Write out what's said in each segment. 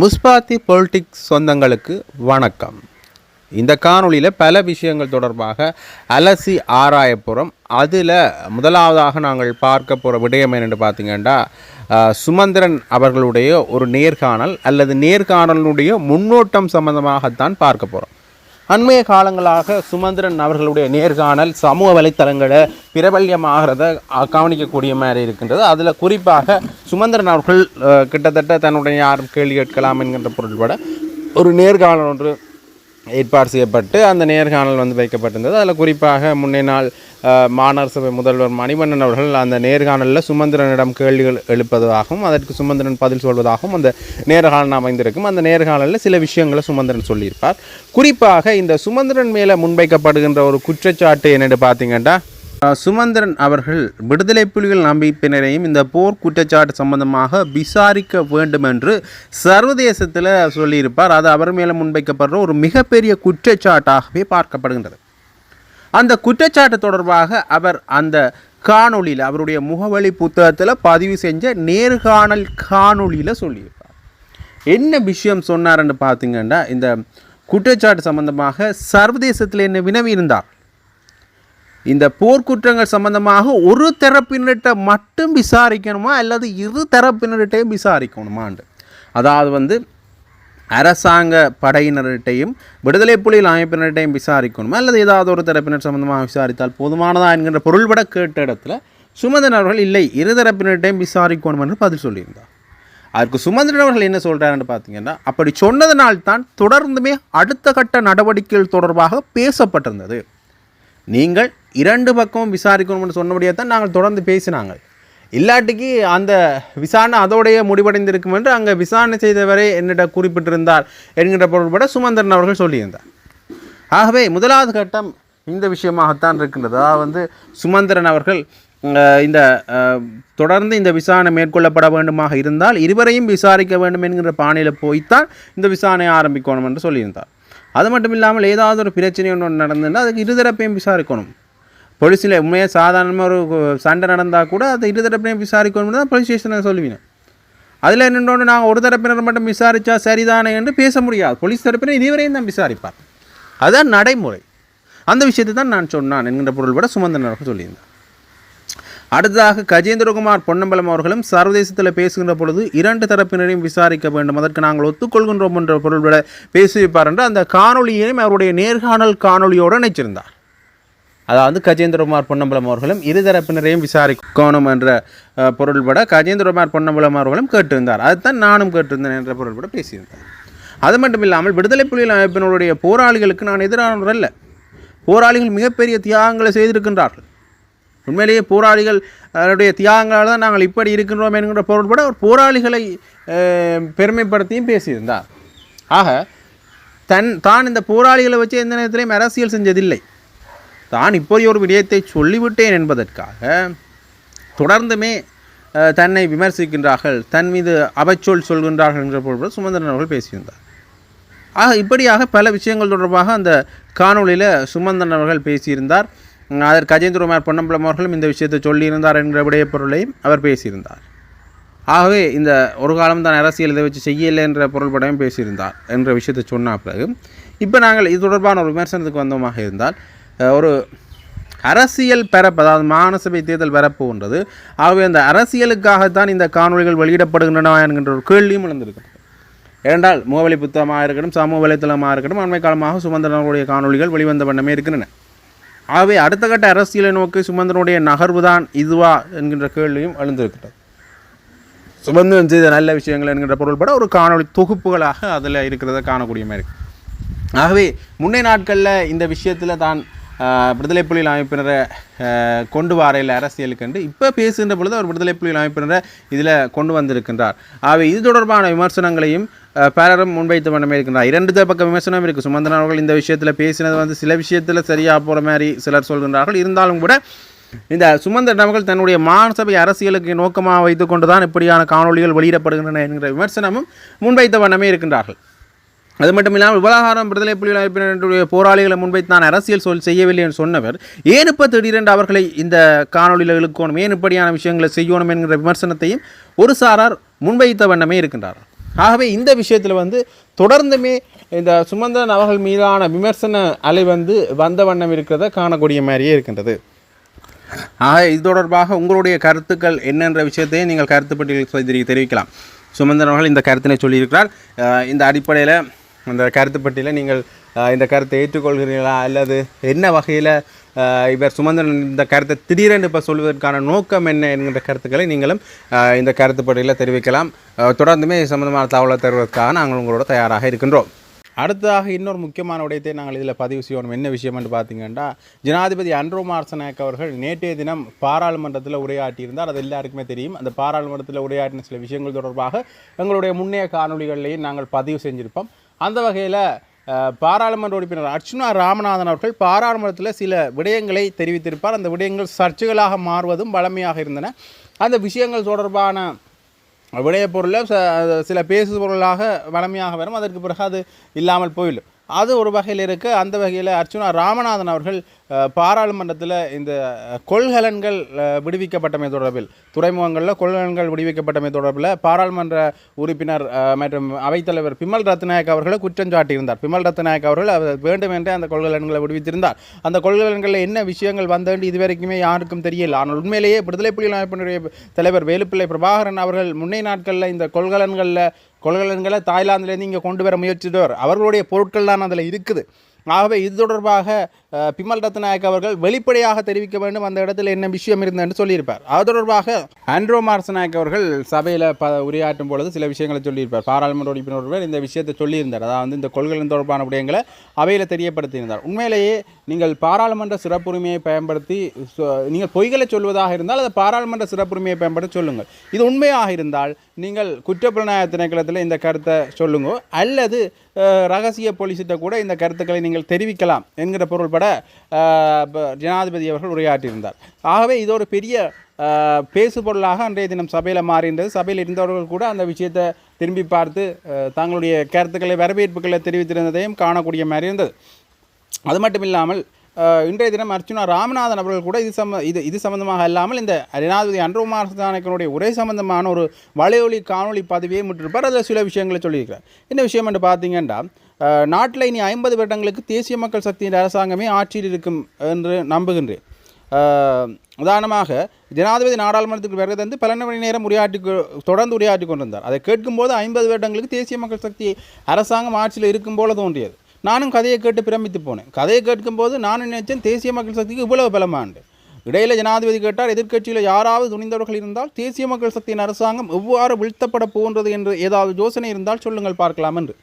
முஸ்பாத்தி politics சொந்தங்களுக்கு வணக்கம். இந்த காணொளியில் பல விஷயங்கள் தொடர்பாக அலசி ஆராயப்புறம் அதில் முதலாவதாக நாங்கள் பார்க்க போகிற விடயம் என்னென்னு பார்த்தீங்கன்னா சுமந்திரன் அவர்களுடைய ஒரு நேர்காணல் அல்லது நேர்காணலுடைய முன்னோட்டம் சம்பந்தமாகத்தான் பார்க்க போகிறோம் அண்மைய காலங்களாக சுமந்திரன் அவர்களுடைய நேர்காணல் சமூக வலைத்தளங்களை பிரபல்யமாகிறத கவனிக்கக்கூடிய மாதிரி இருக்கின்றது. அதில் குறிப்பாக சுமந்திரன் அவர்கள் கிட்டத்தட்ட தன்னுடைய யாரும் கேள்வி கேட்கலாம் என்கின்ற பொருள்பட ஒரு நேர்காணல் ஒன்று ஏற்பாடு செய்யப்பட்டு அந்த நேர்காணல் வந்து வைக்கப்பட்டிருந்தது. அதில் குறிப்பாக முன்னே நாள் அஹ், மாநகர சபை முதல்வர் மணிவண்ணன் அவர்கள் அந்த நேர்காணலில் சுமந்திரனிடம் கேள்விகள் எழுப்பதாகவும் அதற்கு சுமந்திரன் பதில் சொல்வதாகவும் அந்த நேர்காணல் அமைந்திருக்கும். அந்த நேர்காணலில் சில விஷயங்களை சுமந்திரன் சொல்லியிருப்பார். குறிப்பாக இந்த சுமந்திரன் மேலே முன்வைக்கப்படுகின்ற ஒரு குற்றச்சாட்டு என்னென்னு பார்த்தீங்கன்னா சுமந்திரன் அவர்கள் விடுதலை புலிகள் அமைப்பினரையும் இந்த போர் குற்றச்சாட்டு சம்பந்தமாக விசாரிக்க வேண்டும் என்று சர்வதேசத்தில் சொல்லியிருப்பார். அது அவர் மேலே முன்வைக்கப்படுற ஒரு மிகப்பெரிய குற்றச்சாட்டாகவே பார்க்கப்படுகின்றது. அந்த குற்றச்சாட்டு தொடர்பாக அவர் அந்த காணொளியில் அவருடைய முகவழி புத்தகத்தில் பதிவு செஞ்ச நேர்காணல் காணொளியில் சொல்லியிருப்பார். என்ன விஷயம் சொன்னார்ன்னு பார்த்தீங்கன்னா இந்த குற்றச்சாட்டு சம்பந்தமாக சர்வதேசத்தில் என்ன வினவி இருந்தார் இந்த போர்க்குற்றங்கள் சம்பந்தமாக ஒரு தரப்பினர்கிட்ட மட்டும் விசாரிக்கணுமா? அல்லது இரு தரப்பினர்கிட்டையும் விசாரிக்கணுமாண்டு? அதாவது வந்து அரசாங்க படையினர்கிட்டையும் விடுதலை புலிகள் அமைப்பினர்கிட்டையும் விசாரிக்கணுமா? அல்லது ஏதாவது ஒரு தரப்பினர் சம்பந்தமாக விசாரித்தால் போதுமானதா என்கின்ற பொருள்பட கேட்ட இடத்துல சுமந்திரன் அவர்கள் இல்லை இருதரப்பினர்கிட்டையும் விசாரிக்கணும் என்று பதில் சொல்லியிருந்தார். அதற்கு சுமந்திரன் அவர்கள் என்ன சொல்கிறாருன்னு பார்த்தீங்கன்னா அப்படி சொன்னதனால்தான் தொடர்ந்துமே அடுத்த கட்ட நடவடிக்கைகள் தொடர்பாக பேசப்பட்டிருந்தது. நீங்கள் இரண்டு பக்கமும் விசாரிக்கணும்னு சொன்னபடியே தான் நாங்கள் தொடர்ந்து பேசினாங்க இல்லாட்டிக்கு அந்த விசாரணை அதோடைய முடிவடைந்திருக்கும் என்று அங்கே விசாரணை செய்தவரை என்னிட குறிப்பிட்டிருந்தார் என்கின்ற பொருள்பட சுமந்திரன் அவர்கள் சொல்லியிருந்தார். ஆகவே முதலாவது கட்டம் இந்த விஷயமாகத்தான் இருக்கின்றது. அதாவது வந்து சுமந்திரன் அவர்கள் இந்த தொடர்ந்து இந்த விசாரணை மேற்கொள்ளப்பட வேண்டுமாக இருந்தால் இருவரையும் விசாரிக்க வேண்டும் என்கிற பாணியில் போய்த்தான் இந்த விசாரணை ஆரம்பிக்கணும் என்று சொல்லியிருந்தார். அது மட்டும் இல்லாமல் ஏதாவது ஒரு பிரச்சனை ஒன்று நடந்ததுன்னா அதுக்கு இருதரப்பையும் விசாரிக்கணும். போலீஸில் உண்மையாக சாதாரணமாக ஒரு சண்டை நடந்தால் கூட அதை இருதரப்பையும் விசாரிக்கணும்னு தான் போலீஸ் ஸ்டேஷனில் சொல்லுவீங்க. அதில் என்னென்னு நாங்கள் ஒரு தரப்பினர் மட்டும் விசாரித்தா சரிதானே என்று பேச முடியாது. போலீஸ் தரப்பினர் இதுவரையும் தான் விசாரிப்பார். அதுதான் நடைமுறை. அந்த விஷயத்தை தான் நான் சொன்னான் என்கின்ற பொருள் விட சுமந்தன் அவர்கள் சொல்லியிருந்தார். அடுத்ததாக கஜேந்திரகுமார் பொன்னம்பலம் அவர்களும் சர்வதேசத்தில் பேசுகின்ற பொழுது இரண்டு தரப்பினரையும் விசாரிக்க வேண்டும். அதற்கு நாங்கள் ஒத்துக்கொள்கின்றோம் என்ற பொருள் விட பேசியிருப்பார் என்று அந்த காணொலியையும் அவருடைய நேர்காணல் காணொலியோடு நினைச்சிருந்தார் அதாவது கஜேந்திரகுமார் பொன்னம்பலம் அவர்களும் இருதரப்பினரையும் விசாரிக்கணும் என்ற பொருள்பட கஜேந்திரகுமார் பொன்னம்பலம் அவர்களும் கேட்டிருந்தார். அதுதான் நானும் கேட்டிருந்தேன் என்ற பொருள்பட பேசியிருந்தார். அது மட்டும் இல்லாமல் விடுதலை புலிகள் அமைப்பினுடைய போராளிகளுக்கு நான் எதிரானவர் அல்ல. போராளிகள் மிகப்பெரிய தியாகங்களை செய்திருக்கின்றார்கள். உண்மையிலேயே போராளிகள் அவருடைய தியாகங்களால் தான் நாங்கள் இப்படி இருக்கின்றோம் என்கிற பொருள்பட அவர் போராளிகளை பெருமைப்படுத்தியும் பேசியிருந்தார். ஆக தன் தான் இந்த போராளிகளை வச்சு எந்த நேரத்திலையும் அரசியல் செஞ்சதில்லை. தான் இப்படி ஒரு விடயத்தை சொல்லிவிட்டேன் என்பதற்காக தொடர்ந்துமே தன்னை விமர்சிக்கின்றார்கள் தன் மீது அவச்சொல் சொல்கின்றார்கள் என்ற பொருள் சுமந்திரன் அவர்கள் பேசியிருந்தார். ஆக இப்படியாக பல விஷயங்கள் தொடர்பாக அந்த காணொளியில் சுமந்தன் அவர்கள் பேசியிருந்தார். அதற்கு கஜேந்திரகுமார் பொன்னம்பலம் அவர்களும் இந்த விஷயத்தை சொல்லியிருந்தார் என்ற விடைய பொருளையும் அவர் பேசியிருந்தார். ஆகவே இந்த ஒரு காலம் தான் அரசியல் இதை வச்சு செய்யலை என்ற பொருள்படையும் பேசியிருந்தார் என்ற விஷயத்தை சொன்ன பிறகு இப்போ நாங்கள் இது தொடர்பான ஒரு விமர்சனத்துக்கு வந்தோமாக இருந்தால் ஒரு அரசியல் பரப்பு அதாவது மாநசபை தேர்தல் பரப்புன்றது ஆகவே அந்த அரசியலுக்காகத்தான் இந்த காணொலிகள் வெளியிடப்படுகின்றன என்கின்ற ஒரு கேள்வியும் எழுந்திருக்கிறது. ஏனென்றால் முகவலி புத்தகமாக இருக்கட்டும் சமூக வலைத்தளமாக இருக்கட்டும் அண்மை காலமாக சுமந்திரனுடைய காணொளிகள் வெளிவந்த வண்ணமே இருக்கின்றன. ஆகவே அடுத்த கட்ட அரசியலை நோக்கி சுமந்திரனுடைய நகர்வு தான் இதுவா என்கின்ற கேள்வியும் எழுந்திருக்கிறது. சுமந்திரன் செய்த நல்ல விஷயங்கள் என்கின்ற பொருள்பட ஒரு காணொளி தொகுப்புகளாக அதில் இருக்கிறத காணக்கூடிய மாதிரி இருக்கு. ஆகவே முன்னே நாட்களில் இந்த விஷயத்தில் தான் விடுதலை புலிகள் அமைப்பினரை கொண்டு வாரையில் அரசியலுக்கு என்று இப்போ பேசுகின்ற பொழுது அவர் விடுதலை புலிகள் அமைப்பினரை இதில் கொண்டு வந்திருக்கின்றார். ஆகவே இது தொடர்பான விமர்சனங்களையும் ஆஹ், பலரும் முன்வைத்து வண்ணமே இருக்கின்றார். இரண்டு பக்க விமர்சனம் இருக்குது சுமந்திரன் அவர்கள் இந்த விஷயத்தில் பேசினது வந்து சில விஷயத்தில் சரியாக போகிற மாதிரி சிலர் சொல்கின்றார்கள். இருந்தாலும் கூட இந்த சுமந்திரன் அவர்கள் தன்னுடைய மாநசபை அரசியலுக்கு நோக்கமாக வைத்துக்கொண்டு தான் இப்படியான காணொளிகள் வெளியிடப்படுகின்றன என்கிற விமர்சனமும் முன்வைத்த வண்ணமே இருக்கின்றார்கள். அது மட்டும் இல்லாமல் விவகாரம் விடுதலை புலிகள் அமைப்பினருடைய போராளிகளை முன்வைத்து நான் அரசியல் சொல் செய்யவில்லை என்று சொன்னவர். ஏன் இப்போ திடீரென்று அவர்களை இந்த காணொளியில் இழுக்கணும்? ஏன் இப்படியான விஷயங்களை செய்யணும் என்கிற விமர்சனத்தையும் ஒரு சாரார் முன்வைத்த வண்ணமே இருக்கின்றார். ஆகவே இந்த விஷயத்தில் வந்து தொடர்ந்துமே இந்த சுமந்திரன் அவர்கள் மீதான விமர்சன அலை வந்து வந்த வண்ணம் இருக்கிறத காணக்கூடிய மாதிரியே இருக்கின்றது. ஆக இது தொடர்பாக உங்களுடைய கருத்துக்கள் என்னென்ற விஷயத்தையும் நீங்கள் கருத்துப்பட்டியல் தெரிவிக்கலாம். சுமந்திரன் அவர்கள் இந்த கருத்தினை சொல்லியிருக்கிறார். இந்த அடிப்படையில் அந்த கருத்துப்பட்டியில் நீங்கள் இந்த கருத்தை ஏற்றுக்கொள்கிறீர்களா? அல்லது என்ன வகையில் இவர் சுமந்திரன் இந்த கருத்தை திடீரென்று இப்போ சொல்வதற்கான நோக்கம் என்ன என்கின்ற கருத்துக்களை நீங்களும் இந்த கருத்துப்பட்டியில் தெரிவிக்கலாம். தொடர்ந்துமே இது சம்பந்தமான தகவலை தருவதற்காக நாங்கள் உங்களோட தயாராக இருக்கின்றோம். அடுத்ததாக இன்னொரு முக்கியமான விடயத்தை நாங்கள் இதில் பதிவு செய்யணும். என்ன விஷயம் என்று பார்த்தீங்கன்னா ஜனாதிபதி அன்ரோ மார்சனாக் அவர்கள் நேற்றைய தினம் பாராளுமன்றத்தில் உரையாற்றியிருந்தார். அது எல்லாருக்குமே தெரியும். அந்த பாராளுமன்றத்தில் உரையாற்றின சில விஷயங்கள் தொடர்பாக எங்களுடைய முன்னைய காணொலிகளையும் நாங்கள் பதிவு செஞ்சுருப்போம். அந்த வகையில் பாராளுமன்ற உறுப்பினர் அர்ச்சுனா ராமநாதன் அவர்கள் பாராளுமன்றத்தில் சில விடயங்களை தெரிவித்திருப்பார். அந்த விடயங்கள் சர்ச்சைகளாக மாறுவதும் வளமையாக இருந்தன. அந்த விஷயங்கள் தொடர்பான விடயப்பொருளை ச- சில பேசு பொருளாக வளமையாக வரும். அதற்கு பிறகு அது இல்லாமல் போயிடும். அது ஒரு வகையில் இருக்குது அந்த வகையில் அர்ச்சுனா ராமநாதன் அவர்கள் பாராளுமன்றத்தில் இந்த கொள்கலன்கள் விடுவிக்கப்பட்டமை தொடர்பில் துறைமுகங்களில் கொள்கலன்கள் விடுவிக்கப்பட்டமை தொடர்பில் பாராளுமன்ற உறுப்பினர் மற்றும் அவைத்தலைவர் பிமல் ரத்நாயக் அவர்களை குற்றம் சாட்டியிருந்தார். பிமல் ரத்நாயக் அவர்கள் அவர் வேண்டுமென்றே அந்த கொள்கலன்களை விடுவித்திருந்தார். அந்த கொள்கலன்களில் என்ன விஷயங்கள் வந்தேன் இதுவரைக்குமே யாருக்கும் தெரியல. ஆனால் உண்மையிலேயே விடுதலை புலிகள் அமைப்பினுடைய தலைவர் வேலுப்பிள்ளை பிரபாகரன் அவர்கள் முன்னைய நாட்களில் இந்த கொள்கலன்களில் கொள்கலன்களை தாய்லாந்துலேருந்து இங்கே கொண்டு வர முயற்சித்தவர். அவர்களுடைய பொருட்கள் தான் அதில் இருக்குது. ஆகவே இது தொடர்பாக பிமல் ரத்நாயக் அவர்கள் வெளிப்படையாக தெரிவிக்க வேண்டும் அந்த இடத்துல என்ன விஷயம் இருந்ததுன்னு சொல்லியிருப்பார். அது தொடர்பாக ஆண்ட்ரோ மார்சநாயக் அவர்கள் சபையில் ப உரையாற்றும் பொழுது சில விஷயங்களை சொல்லியிருப்பார். பாராளுமன்ற உறுப்பினர் ஒருவர் இந்த விஷயத்தை சொல்லியிருந்தார். அதாவது இந்த கொள்கை தொடர்பான விடயங்களை அவையில் தெரியப்படுத்தியிருந்தார். உண்மையிலேயே நீங்கள் பாராளுமன்ற சிறப்புரிமையை பயன்படுத்தி சொ- நீங்கள் பொய்களை சொல்வதாக இருந்தால் அதை பாராளுமன்ற சிறப்புரிமையை பயன்படுத்தி சொல்லுங்கள். இது உண்மையாக இருந்தால் நீங்கள் குற்றப்புலனாய திணைக்களத்தில் இந்த கருத்தை சொல்லுங்கோ அல்லது ரகசிய போலீசிட்ட கூட இந்த கருத்துக்களை நீங்கள் தெரிவிக்கலாம் என்கிற பொருள்பட உட்பட ஜனாதிபதி அவர்கள் உரையாற்றியிருந்தார். ஆகவே இது ஒரு பெரிய பேசுபொருளாக அன்றைய தினம் சபையில் மாறியிருந்தது. சபையில் இருந்தவர்கள் கூட அந்த விஷயத்தை திரும்பி பார்த்து தங்களுடைய கருத்துக்களை வரவேற்புகளை தெரிவித்திருந்ததையும் காணக்கூடிய மாதிரி இருந்தது. அது மட்டும் இல்லாமல் இன்றைய தினம் அர்ச்சுனா ராமநாதன் அவர்கள் கூட இது சம்ம இது இது சம்பந்தமாக இல்லாமல் இந்த ஜனாதிபதி அன்றுமார் சாணக்கனுடைய உரை சம்பந்தமான ஒரு வலையொலி காணொளி பதவியை முற்றிருப்பார். அதில் சில விஷயங்களை சொல்லியிருக்கிறார். என்ன விஷயம் என்று பார்த்தீங்கன்னா நாட்டில் இனி ஐம்பது வருடங்களுக்கு தேசிய மக்கள் சக்தியின் அரசாங்கமே ஆட்சியில் இருக்கும் என்று நம்புகின்றேன். உதாரணமாக ஜனாதிபதி நாடாளுமன்றத்துக்கு பிறகு தந்து பல மணி நேரம் உரையாற்றி கொ- தொடர்ந்து உரையாற்றி கொண்டிருந்தார். அதை கேட்கும்போது ஐம்பது வருடங்களுக்கு தேசிய மக்கள் சக்தி அரசாங்கம் ஆட்சியில் இருக்கும் போல தோன்றியது. நானும் கதையை கேட்டு பிரமித்து போனேன். கதையை கேட்கும்போது நானும் நினைச்சேன் தேசிய மக்கள் சக்திக்கு இவ்வளவு பலமாண்டு. இடையில ஜனாதிபதி கேட்டார் எதிர்க்கட்சியில் யாராவது துணிந்தவர்கள் இருந்தால் தேசிய மக்கள் சக்தியின் அரசாங்கம் எவ்வாறு வீழ்த்தப்பட போன்றது என்று ஏதாவது யோசனை இருந்தால் சொல்லுங்கள் பார்க்கலாம் என்று.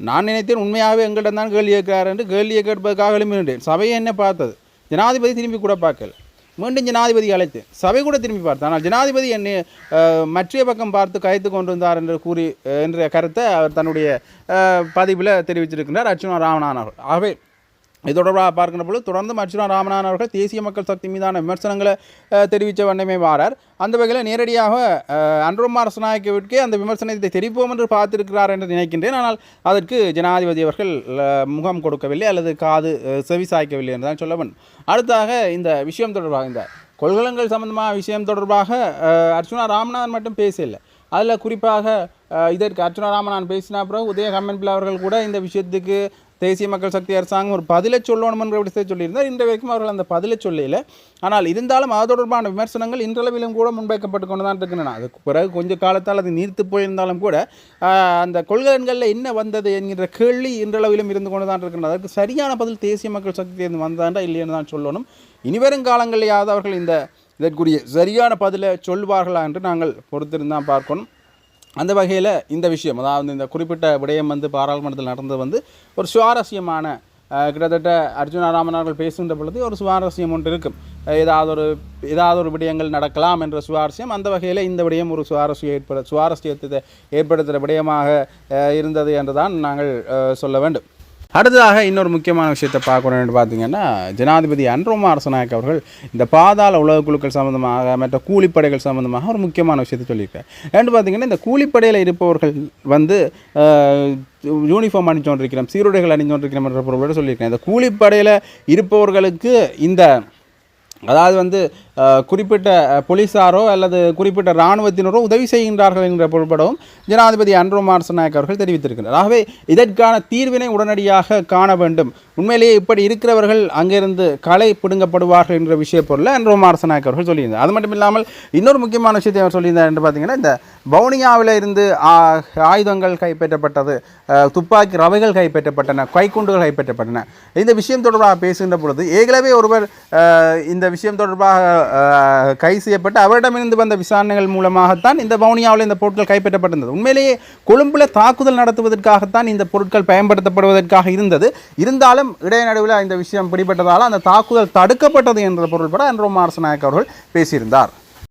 நான் நினைத்தேன் உண்மையாகவே எங்கள்கிட்ட தான் கேள்வி கேட்கிறார் என்று கேள்வியை கேட்பதற்காக எழுப்பினேன் சபையை என்ன பார்த்தது. ஜனாதிபதி திரும்பி கூட பார்க்கல. மீண்டும் ஜனாதிபதி அழைத்தேன். சபை கூட திரும்பி பார்த்தேன் ஆனால் ஜனாதிபதி என்னை மற்றைய பக்கம் பார்த்து கைத்து கொண்டிருந்தார் என்று கூறி என்ற கருத்தை அவர் தன்னுடைய பதிவில் தெரிவிச்சிருக்கின்றார் அர்ச்சுனா ராமநாதன் அவர்கள் ஆகவே இது தொடர்பாக பார்க்கின்ற பொழுது தொடர்ந்து அர்ச்சுனா ராமநாதன் அவர்கள் தேசிய மக்கள் சக்தி மீதான விமர்சனங்களை தெரிவித்த வண்ணமே வாரார் அந்த வகையில் நேரடியாக அன்றும் அன்ரோமார் அந்த விமர்சனத்தை தெரிவிப்போம் என்று பார்த்திருக்கிறார் என்று நினைக்கின்றேன். ஆனால் அதற்கு ஜனாதிபதி அவர்கள் முகம் கொடுக்கவில்லை அல்லது காது செவி சாய்க்கவில்லை என்று தான் சொல்ல வேண்டும். அடுத்தாக இந்த விஷயம் தொடர்பாக இந்த கொள்கலங்கள் சம்பந்தமான விஷயம் தொடர்பாக அர்ச்சுனா ராமநாதன் மட்டும் பேசலை அதில் குறிப்பாக இதற்கு அர்ச்சுனா நான் பேசினா அப்புறம் உதய கம்மன்பில் அவர்கள் கூட இந்த விஷயத்துக்கு தேசிய மக்கள் சக்தி அரசாங்கம் ஒரு பதிலை சொல்லணும்ன்ற விஷயத்தை சொல்லியிருந்தார். இன்று வரைக்கும் அவர்கள் அந்த பதிலை சொல்லல. ஆனால் இருந்தாலும் அது தொடர்பான விமர்சனங்கள் இன்றளவிலும் கூட முன்வைக்கப்பட்டு கொண்டு தான் இருக்கின்றன அதுக்கு பிறகு கொஞ்ச காலத்தால் அது நீர்த்து போயிருந்தாலும் கூட அந்த கொள்கலன்களில் என்ன வந்தது என்கின்ற கேள்வி இன்றளவிலும் இருந்து கொண்டு தான் இருக்கிறேன் அதற்கு சரியான பதில் தேசிய மக்கள் சக்தி வந்தாண்டா இல்லைன்னு தான் சொல்லணும். இனிவரும் காலங்களிலாவது அவர்கள் இந்த இதற்குரிய சரியான பதிலை சொல்வார்களா என்று நாங்கள் பொறுத்திருந்தான் பார்க்கணும். அந்த வகையில் இந்த விஷயம் அதாவது இந்த குறிப்பிட்ட விடயம் வந்து பாராளுமன்றத்தில் நடந்தது வந்து ஒரு சுவாரஸ்யமான கிட்டத்தட்ட அர்ஜுனா ராமன் அவர்கள் பேசுகின்ற பொழுது ஒரு சுவாரஸ்யம் ஒன்று இருக்கும். ஏதாவது ஒரு ஏதாவது ஒரு விடயங்கள் நடக்கலாம் என்ற சுவாரஸ்யம் அந்த வகையில் இந்த விடயம் ஒரு சுவாரஸ்யம் ஏற்பட சுவாரஸ்யத்தை ஏற்படுத்துகிற விடயமாக இருந்தது என்று தான் நாங்கள் சொல்ல வேண்டும். அடுத்ததாக இன்னொரு முக்கியமான விஷயத்தை பார்க்கணும்னு பார்த்தீங்கன்னா ஜனாதிபதி அன்ரோமா அரசநாயக் அவர்கள் இந்த பாதாள உலக குழுக்கள் சம்பந்தமாக மற்ற கூலிப்படைகள் சம்பந்தமாக ஒரு முக்கியமான விஷயத்தை சொல்லியிருக்கார். ஏன்னு பார்த்தீங்கன்னா இந்த கூலிப்படையில் இருப்பவர்கள் வந்து யூனிஃபார்ம் அணிஞ்சோன்றிருக்கிறோம் சீருடைகள் அணிஞ்சோன்றிருக்கிறோம் என்ற பொருளோடு சொல்லியிருக்கேன் இந்த கூலிப்படையில் இருப்பவர்களுக்கு இந்த அதாவது வந்து குறிப்பிட்ட போலீஸாரோ அல்லது குறிப்பிட்ட இராணுவத்தினரோ உதவி செய்கின்றார்கள் என்ற பொருள்படவும் ஜனாதிபதி அன்ரோ மார்சநாயக் அவர்கள் தெரிவித்திருக்கிறார் ஆகவே இதற்கான தீர்வினை உடனடியாக காண வேண்டும். உண்மையிலேயே இப்படி இருக்கிறவர்கள் அங்கிருந்து களை பிடுங்கப்படுவார்கள் என்ற விஷய பொருளை அன்ரோ மார்சநாயக் அவர்கள் சொல்லியிருந்தார். அது மட்டும் இல்லாமல் இன்னொரு முக்கியமான விஷயத்தை அவர் சொல்லியிருந்தார் என்று பார்த்தீங்கன்னா இந்த வவுனியாவில் இருந்து ஆ, ஆயுதங்கள் கைப்பற்றப்பட்டது துப்பாக்கி ரவைகள் கைப்பற்றப்பட்டன கைக்குண்டுகள் கைப்பற்றப்பட்டன. இந்த விஷயம் தொடர்பாக பேசுகின்ற பொழுது ஏற்கனவே ஒருவர் இந்த விஷயம் தொடர்பாக கைது செய்யப்பட்டு அவரிடமிருந்து வந்த விசாரணைகள் மூலமாகத்தான் இந்த வவுனியாவில் இந்த பொருட்கள் கைப்பற்றப்பட்டிருந்தது. உண்மையிலேயே கொழும்புல தாக்குதல் நடத்துவதற்காகத்தான் இந்த பொருட்கள் பயன்படுத்தப்படுவதற்காக இருந்தது. இருந்தாலும் இடைநடுவில் இந்த விஷயம் பிடிபட்டதால் அந்த தாக்குதல் தடுக்கப்பட்டது என்ற பொருள்பட அன்றோ மாரசநாயக் அவர்கள் பேசியிருந்தார்.